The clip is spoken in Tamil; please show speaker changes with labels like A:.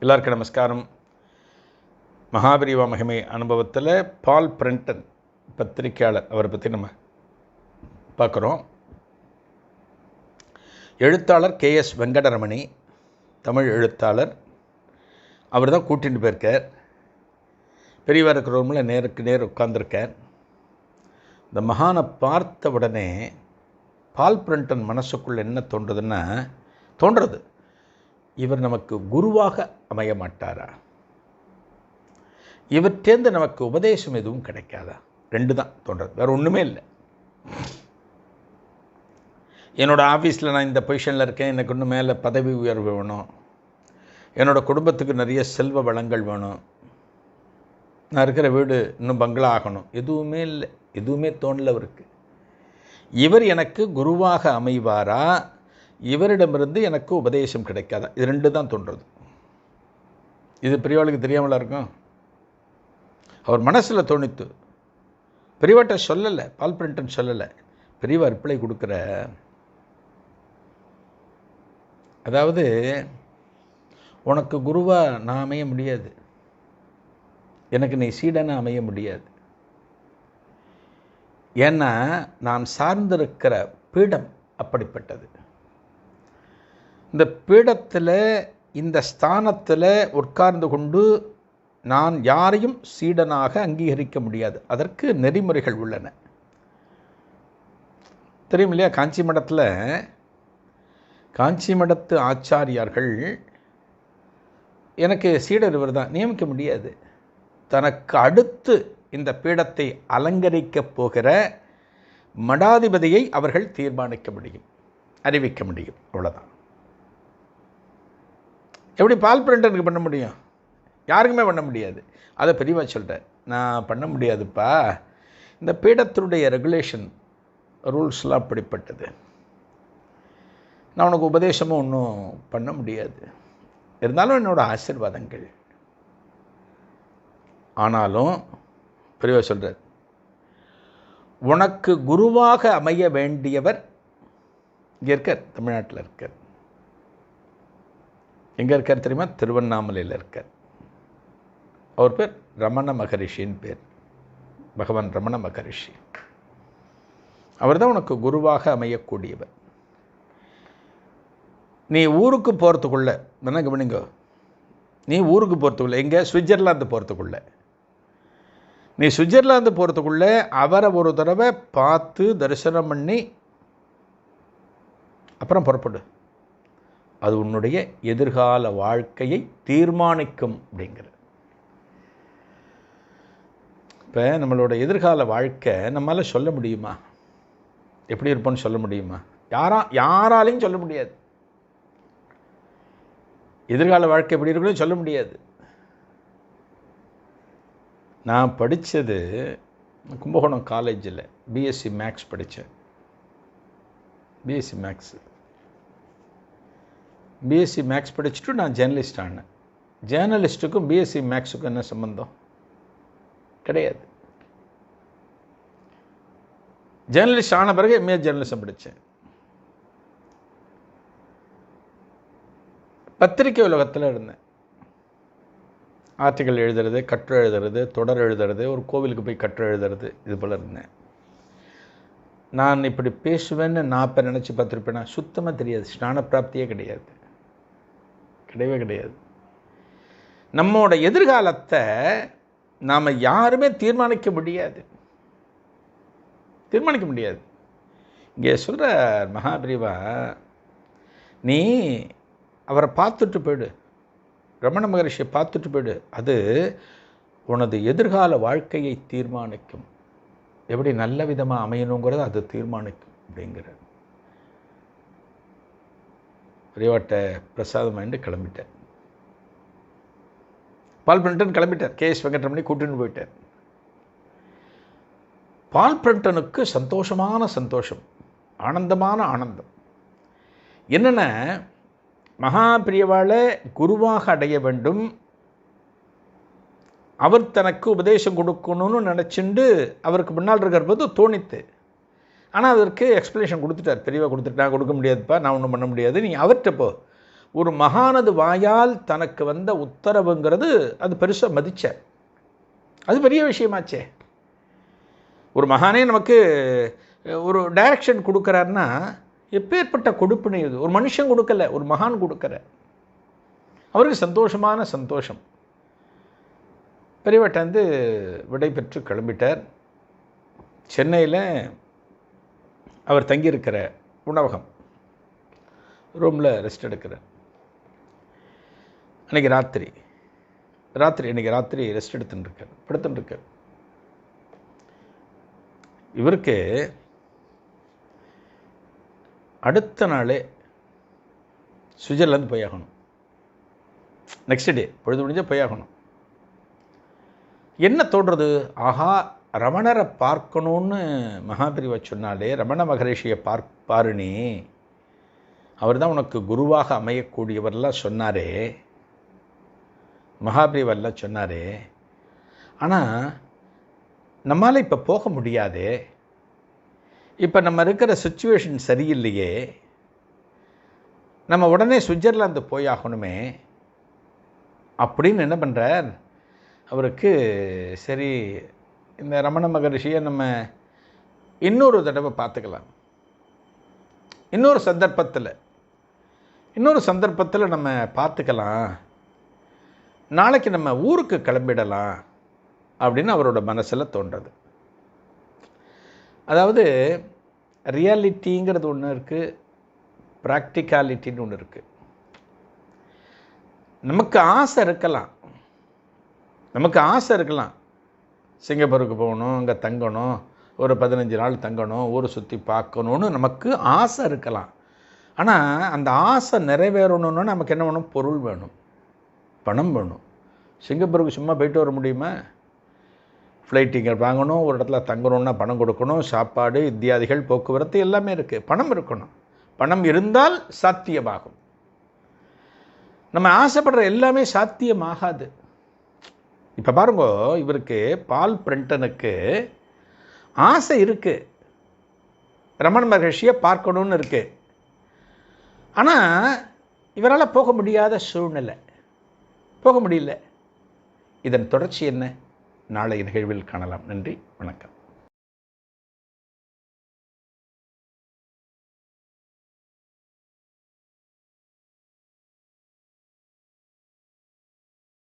A: எல்லாருக்கும் நமஸ்காரம். மகாபிரிவா மகிமை அனுபவத்தில் பால் பிரிண்டன் பத்திரிக்கையாளர் அவரை பற்றி நம்ம பார்க்குறோம். எழுத்தாளர் கே எஸ் வெங்கடரமணி தமிழ் எழுத்தாளர். அவர் தான் கூட்டிகிட்டு போயிருக்கார். பெரியவர் இருக்கிற ரூமில் நேருக்கு நேர் உட்கார்ந்திருக்கார். இந்த மகானை பார்த்த உடனே பால் பிரிண்டன் மனசுக்குள்ளே என்ன தோன்றுதுன்னா தோன்றுறது. இவர் நமக்கு குருவாக அமைய மாட்டாரா இவற்றேந்து நமக்கு உபதேசம் எதுவும் கிடைக்காதா? ரெண்டு தான் தோன்றது. வேறு ஒன்றுமே இல்லை. என்னோடய ஆஃபீஸில் நான் இந்த பொசிஷனில் இருக்கேன். எனக்கு இன்னும் மேலே பதவி உயர்வு வேணும். என்னோடய குடும்பத்துக்கு நிறைய செல்வ வளங்கள் வேணும். நான் இருக்கிற வீடு இன்னும் பங்களா ஆகணும். எதுவுமே இல்லை. எதுவுமே தோணல அவருக்கு. இவர் எனக்கு குருவாக அமைவாரா? இவரிடமிருந்து எனக்கு உபதேசம் கிடைக்காதா. இது ரெண்டு தான் தோன்றுறது. இது பெரியவாளுக்கு தெரியாமலா இருக்கும்? அவர் மனசில் தோணித்து பெரியவாட்ட சொல்லலை பால் பிரிண்டன் சொல்லலை. பெரியவா ரிப்ளை கொடுக்குற. அதாவது உனக்கு குருவாக நான் அமைய முடியாது. எனக்கு நீ சீடனை அமைய முடியாது. ஏன்னா நான் சார்ந்திருக்கிற பீடம் அப்படிப்பட்டது. இந்த பீடத்தில் இந்த ஸ்தானத்தில் உட்கார்ந்து கொண்டு நான் யாரையும் சீடனாக அங்கீகரிக்க முடியாது. அதற்கு நெறிமுறைகள் உள்ளன. தெரியும் இல்லையா? காஞ்சி மடத்தில் காஞ்சி மடத்து ஆச்சாரியார்கள் எனக்கு சீடர் இவர் தான் நியமிக்க முடியாது. தனக்கு அடுத்து இந்த பீடத்தை அலங்கரிக்கப் போகிற மடாதிபதியை அவர்கள் தீர்மானிக்க முடியும் அறிவிக்க முடியும். அவ்வளோதான் எப்படி பால் பிரிண்டனுக்கு பண்ண முடியும்? யாருக்குமே பண்ண முடியாது. அதை பெரியவா சொல்கிறேன் நான் பண்ண முடியாதுப்பா. இந்த பீடத்தினுடைய ரெகுலேஷன் ரூல்ஸ்லாம் அப்படிப்பட்டது. நான் உனக்கு உபதேசமும் ஒன்றும் பண்ண முடியாது. இருந்தாலும் என்னோடய ஆசிர்வாதங்கள். ஆனாலும் பெரியவா சொல்கிறார் உனக்கு குருவாக அமைய வேண்டியவர் இங்கே இருக்கார் தமிழ்நாட்டில் இருக்கார் எங்கே இருக்கார் தெரியுமா? திருவண்ணாமலையில் இருக்கார். அவர் பேர் ரமண மகரிஷின்னு பேர். பகவான் ரமண மகரிஷி. அவர் தான் உனக்கு குருவாக அமையக்கூடியவர். நீ ஊருக்கு போகிறதுக்குள்ள என்ன கவனிங்க? நீ ஊருக்கு போகிறதுக்குள்ள எங்கே? சுவிட்சர்லாந்து போகிறதுக்குள்ள நீ சுவிட்சர்லாந்து போகிறதுக்குள்ளே அவரை ஒரு தடவை பார்த்து தரிசனம் பண்ணி அப்புறம் புறப்படு. அது உன்னுடைய எதிர்கால வாழ்க்கையை தீர்மானிக்கும் அப்படிங்கிற இப்போ நம்மளோட எதிர்கால வாழ்க்கை நம்மளால் சொல்ல முடியுமா? எப்படி இருப்போம்னு சொல்ல முடியுமா? யாரா யாராலையும் சொல்ல முடியாது. எதிர்கால வாழ்க்கை எப்படி இருக்குன்னு சொல்ல முடியாது. நான் படித்தது கும்பகோணம் காலேஜில் பிஎஸ்சி மேக்ஸ் படித்தேன் பிஎஸ்சி மேக்ஸு பிஎஸ்சி மேக்ஸ் படிச்சுட்டு நான் ஜேர்னலிஸ்ட் ஆனேன். ஜேர்னலிஸ்ட்டுக்கும் பிஎஸ்சி மேக்ஸுக்கும் என்ன சம்மந்தம் கிடையாது. ஜேர்னலிஸ்ட் ஆன பிறகு எம்ஏ ஜேர்னலிசம் படித்தேன். பத்திரிக்கை உலகத்தில் இருந்தேன். ஆர்டிக்கல் எழுதுறது கற்று எழுதுறது தொடர் எழுதுறது ஒரு கோவிலுக்கு போய் கற்று எழுதுறது இது போல் இருந்தேன். நான் இப்படி பேசுவேன்னு நான் இப்போ நினச்சி பார்த்துருப்பேன்னா சுத்தமாக தெரியாது. ஸ்நான பிராப்தியே கிடையாது. கிடையவே கிடையாது. நம்மோட எதிர்காலத்தை நாம் யாருமே தீர்மானிக்க முடியாது. தீர்மானிக்க முடியாது. இங்கே சொல்கிற மகாபிரிவா நீ அவரை பார்த்துட்டு போயிடு. ரமண மகரிஷியை பார்த்துட்டு போயிடு. அது உனது எதிர்கால வாழ்க்கையை தீர்மானிக்கும். எப்படி நல்ல விதமாக அமையணுங்கிறத அது தீர்மானிக்கும். அப்படிங்கிறது பெரியவாட்ட பிரசாதம் வாங்கிட்டு கிளம்பிட்டேன். பால் பிரிண்டன் கிளம்பிட்டார். கே எஸ் வெங்கட்ரமணி கூட்டின்னு போயிட்டார். பால் பிரிண்டனுக்கு சந்தோஷமான சந்தோஷம் ஆனந்தமான ஆனந்தம். என்னென்ன? மகாபிரியவாளை குருவாக அடைய வேண்டும். அவர் தனக்கு உபதேசம் கொடுக்கணும்னு நினச்சிண்டு அவருக்கு முன்னால் இருக்கிற போது தோணித்து ஆனால் அதற்கு எக்ஸ்ப்ளனேஷன் கொடுத்துட்டார். தெளிவாக கொடுத்துட்டு நான் கொடுக்க முடியாதுப்பா நான் ஒன்றும் பண்ண முடியாது. நீ அவர்கிட்ட போ. ஒரு மகானது வாயால் தனக்கு வந்த உத்தரவுங்கிறது அது பெருசாக மதிச்சார் அது பெரிய விஷயமாச்சே. ஒரு மகானே நமக்கு ஒரு டைரக்ஷன் கொடுக்குறாருன்னா எப்பேற்பட்ட கொடுப்பினை இது? ஒரு மனுஷன் கொடுக்கல ஒரு மகான் கொடுக்கற. அவருக்கு சந்தோஷமான சந்தோஷம். பெரியவட்டாந்து விடை பெற்று கிளம்பிட்டார். சென்னையில் அவர் தங்கியிருக்கிற உணவகம் ரூமில் ரெஸ்ட் எடுக்கிறார் அன்றைக்கி ராத்திரி ராத்திரி இன்றைக்கி ராத்திரி ரெஸ்ட் எடுத்துட்டுருக்கார் படுத்துட்டுருக்கார். இவருக்கு அடுத்த நாளே சுவிட்சர்லாந்து போயாகணும். நெக்ஸ்ட் டே பொழுது முடிஞ்சால் போயாகணும். என்ன தோன்றது ஆஹா ரமணரை பார்க்கணுன்னு மகாபிரிவா சொன்னாலே ரமண மகரிஷியை பார்க் பாருணி அவர் தான் உனக்கு குருவாக அமையக்கூடியவரெல்லாம் சொன்னாரே. மகாபிரிவெல்லாம் சொன்னாரே ஆனால் நம்மால் இப்போ போக முடியாதே. இப்போ நம்ம இருக்கிற சுச்சுவேஷன் சரியில்லையே. நம்ம உடனே சுவிட்சர்லாந்து போயாகணுமே. அப்படின்னு என்ன பண்ணுறார் அவருக்கு சரி இந்த ரமண மகரிஷியை நம்ம இன்னொரு தடவை பார்த்துக்கலாம். இன்னொரு சந்தர்ப்பத்தில் இன்னொரு சந்தர்ப்பத்தில் நம்ம பார்த்துக்கலாம். நாளைக்கு நம்ம ஊருக்கு கிளம்பிடலாம் அப்படின்னு அவரோட மனசில் தோன்றது. அதாவது ரியாலிட்டிங்கிறது ஒன்று இருக்குது ப்ராக்டிகாலிட்டின்னு ஒன்று இருக்குது நமக்கு ஆசை இருக்கலாம். நமக்கு ஆசை இருக்கலாம். சிங்கப்பூருக்கு போகணும் அங்கே தங்கணும் ஒரு பதினஞ்சு நாள் தங்கணும் ஊரை சுற்றி பார்க்கணுன்னு நமக்கு ஆசை இருக்கலாம். ஆனால் அந்த ஆசை நிறைவேறணுன்னா நமக்கு என்ன வேணும்? பொருள் வேணும். பணம் வேணும். சிங்கப்பூருக்கு சும்மா போயிட்டு வர முடியுமா? ஃப்ளைட் டிக்கெட் வாங்கணும் ஒரு இடத்துல தங்கணுன்னா பணம் கொடுக்கணும் சாப்பாடு இத்தியாதிகள் போக்குவரத்து எல்லாமே இருக்குது பணம் இருக்கணும். பணம் இருந்தால் சாத்தியமாகும். நம்ம ஆசைப்படுற எல்லாமே சாத்தியமாகாது. இப்போ பாருங்க இவருக்கு பால் பிரிண்டனுக்கு ஆசை இருக்குது ரமண் மகர்ஷியை பார்க்கணுன்னு இருக்குது ஆனால் இவரால் போக முடியாத சூழ்நிலை. போக முடியல. இதன் தொடர்ச்சி என்ன? நாளை நிகழ்வில் காணலாம். நன்றி. வணக்கம்.